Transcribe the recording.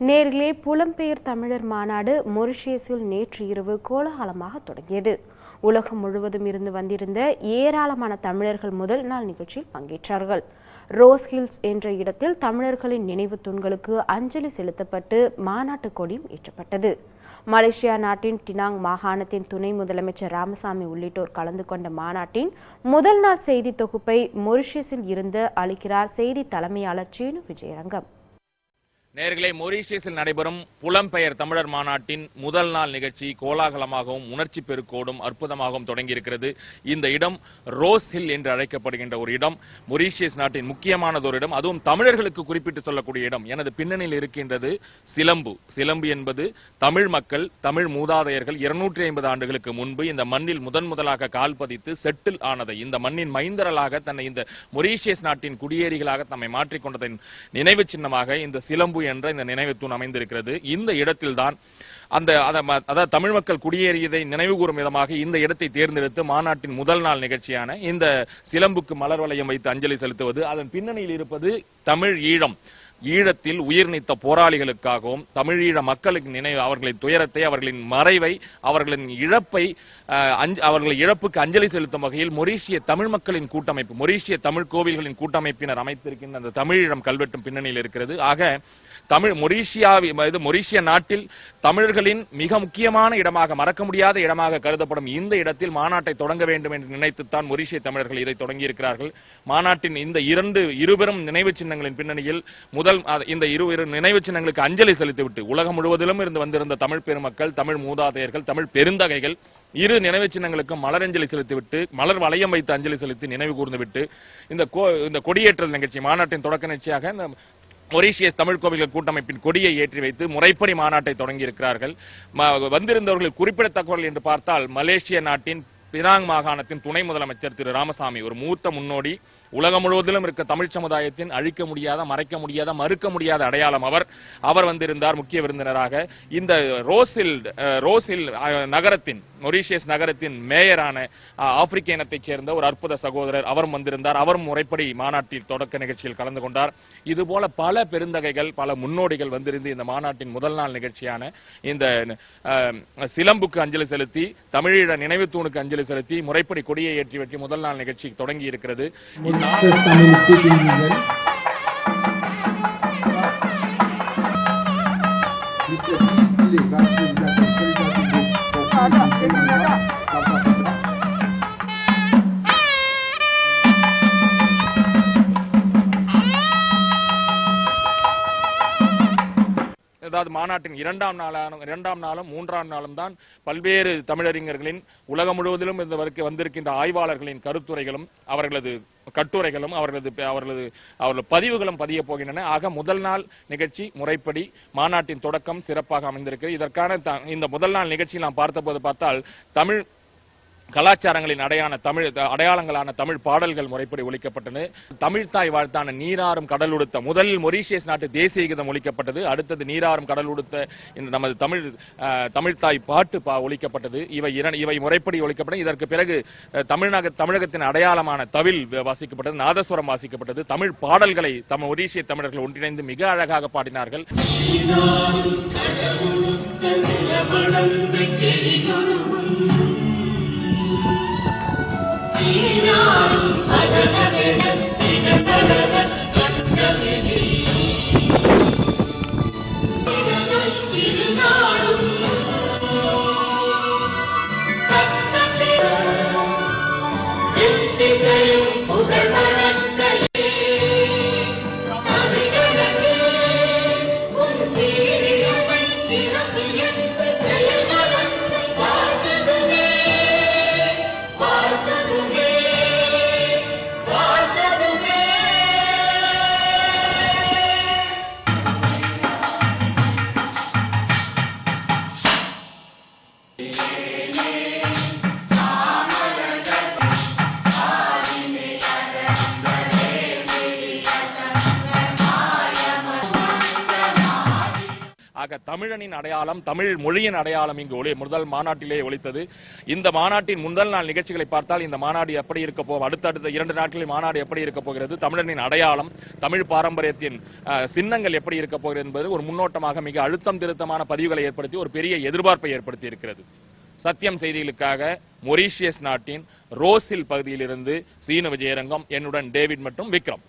நேரிலே புலம்பெயர் தமிழர் மாநாடு மொரிஷியஸில் நேற்று இரவு கோலாகலமாக தொடங்கியது. உலகம் முழுவதும் இருந்து வந்திருந்த ஏராளமான தமிழர்கள் முதல் நாள் நிகழ்ச்சியில் பங்கேற்றார்கள். ரோஸ் ஹில்ஸ் என்ற இடத்தில் தமிழர்களின் நினைவு தூண்களுக்கு அஞ்சலி செலுத்தப்பட்டு மாநாட்டு கொடியும் ஏற்றப்பட்டது. மலேசியா நாட்டின் டினாங் மாகாணத்தின் துணை முதலமைச்சர் ராமசாமி உள்ளிட்டோர் கலந்து கொண்ட மாநாட்டின் முதல் நாள் செய்தி தொகுப்பை மொரிஷியஸில் இருந்து அளிக்கிறார் செய்தி தலைமையாளர் சீனு விஜயரங்கம். நேர்களை மொரீஷியஸில் நடைபெறும் புலம்பெயர் தமிழர் மாநாட்டின் முதல் நாள் நிகழ்ச்சி கோலாகலமாகவும் உணர்ச்சி பெருக்கோடும் அற்புதமாகவும் தொடங்கியிருக்கிறது. இந்த இடம் ரோஸ் ஹில் என்று அழைக்கப்படுகின்ற ஒரு இடம். மொரீஷியஸ் நாட்டின் முக்கியமானது ஒரு இடம். அதுவும் தமிழர்களுக்கு குறிப்பிட்டு சொல்லக்கூடிய இடம். எனது பின்னணியில் இருக்கின்றது சிலம்பு. சிலம்பு என்பது தமிழ் மக்கள் தமிழ் மூதாதையர்கள் இருநூற்றி ஐம்பது ஆண்டுகளுக்கு முன்பு இந்த மண்ணில் முதன் முதலாக கால் பதித்து செட்டில் ஆனதை இந்த மண்ணின் மைந்தரலாக தன்னை இந்த மொரீஷியஸ் நாட்டின் குடியேறிகளாக தம்மை மாற்றிக்கொண்டதன் நினைவு சின்னமாக இந்த சிலம்பு என்ற இந்த நினைவு தூண் அமைந்திருக்கிறது. இந்த இடத்தில்தான் அந்த அதாவது தமிழ் மக்கள் குடியேறியதை நினைவு கூறும் விதமாக இந்த இடத்தை தேர்ந்தெடுத்து மாநாட்டின் முதல் நாள் நிகழ்ச்சியான இந்த சிலம்புக்கு மலர் வளையம் வைத்து அஞ்சலி செலுத்துவது அதன் பின்னணியில் இருப்பது தமிழ் ஈழம். ஈழத்தில் உயிர் நீத்த போராளிகளுக்காகவும் தமிழீழ மக்களுக்கு நினைவு அவர்களின் துயரத்தை அவர்களின் மறைவை அவர்களின் இழப்பை அவர்களின் இழப்புக்கு அஞ்சலி செலுத்தும் வகையில் மொரீஷிய தமிழ் மக்களின் கூட்டமைப்பு மொரீஷிய தமிழ் கோவில்களின் கூட்டமைப்பினர் அமைத்திருக்கின்ற அந்த தமிழீழம் கல்வெட்டும் பின்னணியில் இருக்கிறது. ஆக தமிழ் மொரீஷியா இது மொரீஷிய நாட்டில் தமிழர்களின் மிக முக்கியமான இடமாக மறக்க முடியாத இடமாக கருதப்படும் இந்த இடத்தில் மாநாட்டை தொடங்க வேண்டும் என்று நினைத்துத்தான் மொரீஷிய தமிழர்கள் இதை தொடங்கியிருக்கிறார்கள். மாநாட்டின் இந்த இரண்டு இருபெரும் நினைவு சின்னங்களின் பின்னணியில் முதல் மக்கள் இந்த இரு இரு நினைவு சின்னங்களுக்கு அஞ்சலி செலுத்திவிட்டு உலகம் முழுவதிலும் இருந்து வந்திருந்த தமிழ் பெருமக்கள் தமிழ் மூதாதையர்கள் தமிழ் பெருந்தகைகள் இரு நினைவு சின்னங்களுக்கும் மலரஞ்சலி செலுத்திவிட்டு மலர் வளையம் வைத்து அஞ்சலி செலுத்தி நினைவு கூர்ந்துவிட்டு இந்த இந்த கொடியேற்றல் நிகழ்ச்சி மாநாட்டின் தொடக்க நிகழ்ச்சியாக இந்த மொரீஷியஸ் தமிழ் கோவில்கள் கூட்டமைப்பின் கொடியை ஏற்றி வைத்து முறைப்படி மாநாட்டை தொடங்கி இருக்கிறார்கள். வந்திருந்தவர்கள் குறிப்பிடத்தக்கவர்கள் என்று பார்த்தால் மலேசிய நாட்டின் பினாங் மாகாணத்தின் துணை முதலமைச்சர் திரு ராமசாமி ஒரு மூத்த முன்னோடி உலகம் முழுவதிலும் இருக்க தமிழ் சமுதாயத்தின் அழிக்க முடியாத மறைக்க முடியாத மறுக்க முடியாத அடையாளம் அவர். அவர் வந்திருந்தார் முக்கிய விருந்தினராக. இந்த ரோசில் ரோசில் நகரத்தின் மொரீஷியஸ் நகரத்தின் மேயரான ஆப்பிரிக்க இனத்தைச் சேர்ந்த ஒரு அற்புத சகோதரர் அவரும் வந்திருந்தார். அவரும் முறைப்படி மாநாட்டில் தொடக்க நிகழ்ச்சியில் கலந்து கொண்டார். இதுபோல பல பெருந்தகைகள் பல முன்னோடிகள் வந்திருந்து இந்த மாநாட்டின் முதல் நாள் நிகழ்ச்சியான இந்த சிலம்புக்கு அஞ்சலி செலுத்தி தமிழீழ நினைவு தூணுக்கு அஞ்சலி செலுத்தி முறைப்படி கொடியை ஏற்றி வெற்றி முதல் நாள் நிகழ்ச்சி தொடங்கி இருக்கிறது first time in speaking English. அதாவது மாநாட்டின் இரண்டாம் நாளான இரண்டாம் நாளும் மூன்றாம் நாளும் தான் பல்வேறு தமிழறிஞர்களின் உலகம் முழுவதிலும் இந்த வந்திருக்கின்ற ஆய்வாளர்களின் கருத்துரைகளும் அவர்களது கட்டுரைகளும் அவர்களது அவர்களது அவர்களது பதிவுகளும் பதிய போகின்றன. ஆக முதல் நாள் நிகழ்ச்சி முறைப்படி மாநாட்டின் தொடக்கம் சிறப்பாக அமைந்திருக்கிறது. இதற்கான இந்த முதல் நாள் நிகழ்ச்சியில் நாம் பார்த்தபோது பார்த்தால் தமிழ் கலாச்சாரங்களின் அடையான தமிழ் அடையாளங்களான தமிழ் பாடல்கள் முறைப்படி ஒழிக்கப்பட்டன தமிழ்தாய் வாழ்த்தான நீராறும் கடல் உடுத்த முதலில் மொரீஷியஸ் நாட்டு தேசிய கீதம் ஒழிக்கப்பட்டது அடுத்தது நீராறும் கடல் உடுத்த இந்த நமது தமிழ் தமிழ்தாய் பாட்டு பா இவை இரண் இவை முறைப்படி ஒலிக்கப்பட்டன இதற்கு பிறகு அஹ், தமிழ்நாக தமிழகத்தின் அடையாளமான தவில் வாசிக்கப்பட்டது. நாதஸ்வரம் வாசிக்கப்பட்டது. தமிழ் பாடல்களை தம் மொரீஷிய தமிழர்கள் ஒன்றிணைந்து மிக அழகாக பாடினார்கள். അടീനാടും അടനവേണം തിരന്തടകം ஆக தமிழனின் அடையாளம் தமிழ் மொழியின் அடையாளம் இங்கு ஒளி முதல் மாநாட்டிலே ஒழித்தது இந்த மாநாட்டின் முதல் நாள் நிகழ்ச்சிகளை பார்த்தால் இந்த மாநாடு எப்படி இருக்க போ அடுத்தடுத்த இரண்டு நாட்களில் மாநாடு எப்படி இருக்க போகிறது தமிழனின் அடையாளம் தமிழ் பாரம்பரியத்தின் சின்னங்கள் எப்படி இருக்க போகிறது என்பது ஒரு முன்னோட்டமாக மிக அழுத்தம் திருத்தமான பதிவுகளை ஏற்படுத்தி ஒரு பெரிய எதிர்பார்ப்பை ஏற்படுத்தி இருக்கிறது சத்தியம் செய்திகளுக்காக மொரீஷியஸ் நாட்டின் ரோசில் பகுதியிலிருந்து சீன விஜயரங்கம் என்னுடன் டேவிட் மற்றும் விக்ரம்.